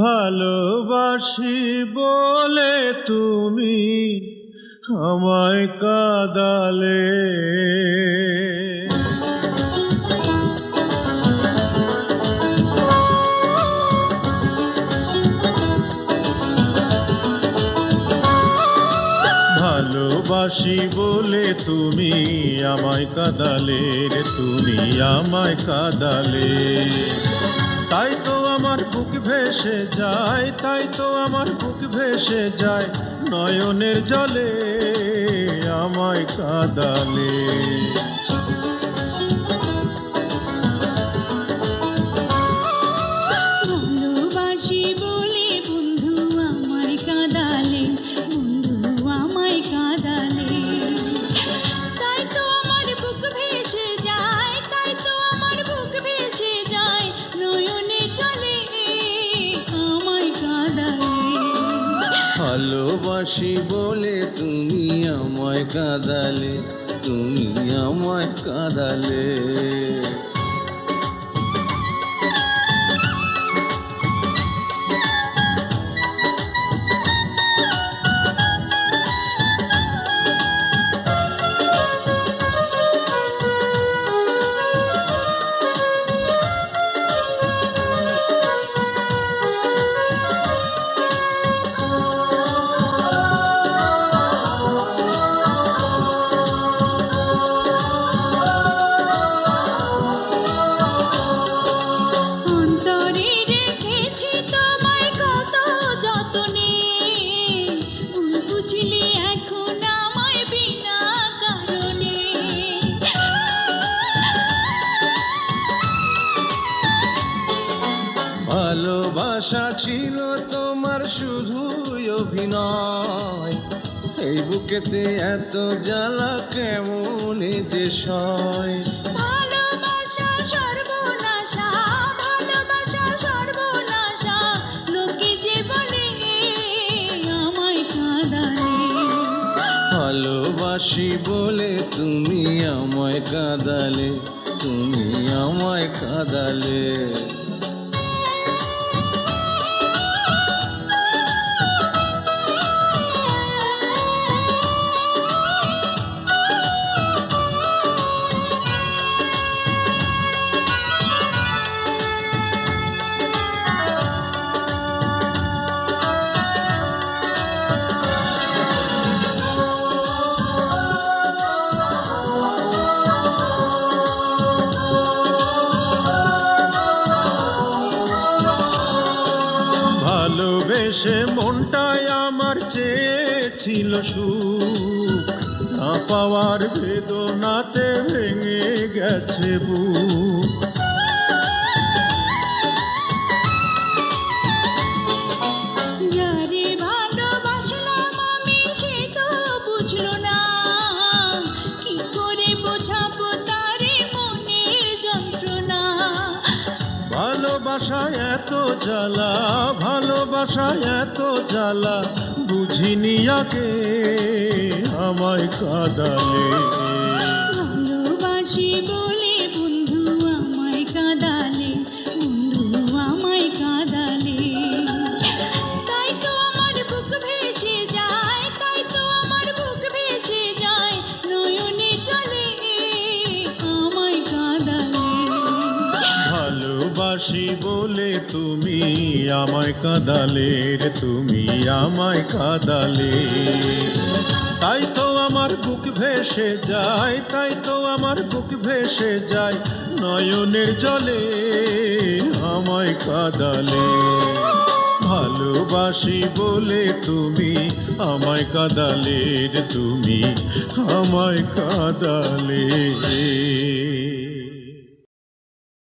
ভালোবাসি বলে তুমি আমায় কাদালে। ভালোবাসি বলে তুমি আমায় কাদালে তুমি আমায় কাদালে। তাই তো আমার বুক ভেসে যায় তাই তো আমার বুক ভেসে যায়। নয়নের জলে আমায় কাদালে। ভালোবাসি বলে তুমি আমায় কাঁদালে তুমি আমায় কাঁদালে। ছিল তোমার শুধুই অভিনয়। এই বুকেতে এত জ্বালা কেমন যে সয়? ভালোবাসা সর্বনাশা ভালোবাসা সর্বনাশা লোকে যে বলে আমায় কাঁদালে। ভালোবাসি বলে তুমি আমায় কাঁদালে তুমি আমায় কাঁদালে। ভালোবেসে মনটায় আমার চেয়েছিল সুখ। না পাওয়ার বেদনাতে ভেঙে গেছে বুক। ভালোবাসায় এত জ্বালা ভালোবাসা এত জ্বালা বুঝিনি আগে আমায় কাদালে। ভালোবাসি বলে ভালোবাসি বলে তুমি আমায় কাঁদালে তুমি আমায় কাঁদালে। তাই তো আমার বুক ভেসে যায়, তাই তো আমার বুক ভেসে যায়, নয়নের জলে আমায় কাঁদালে। ভালোবাসি বলে তুমি আমায় কাঁদালে তুমি আমায় কাঁদালে।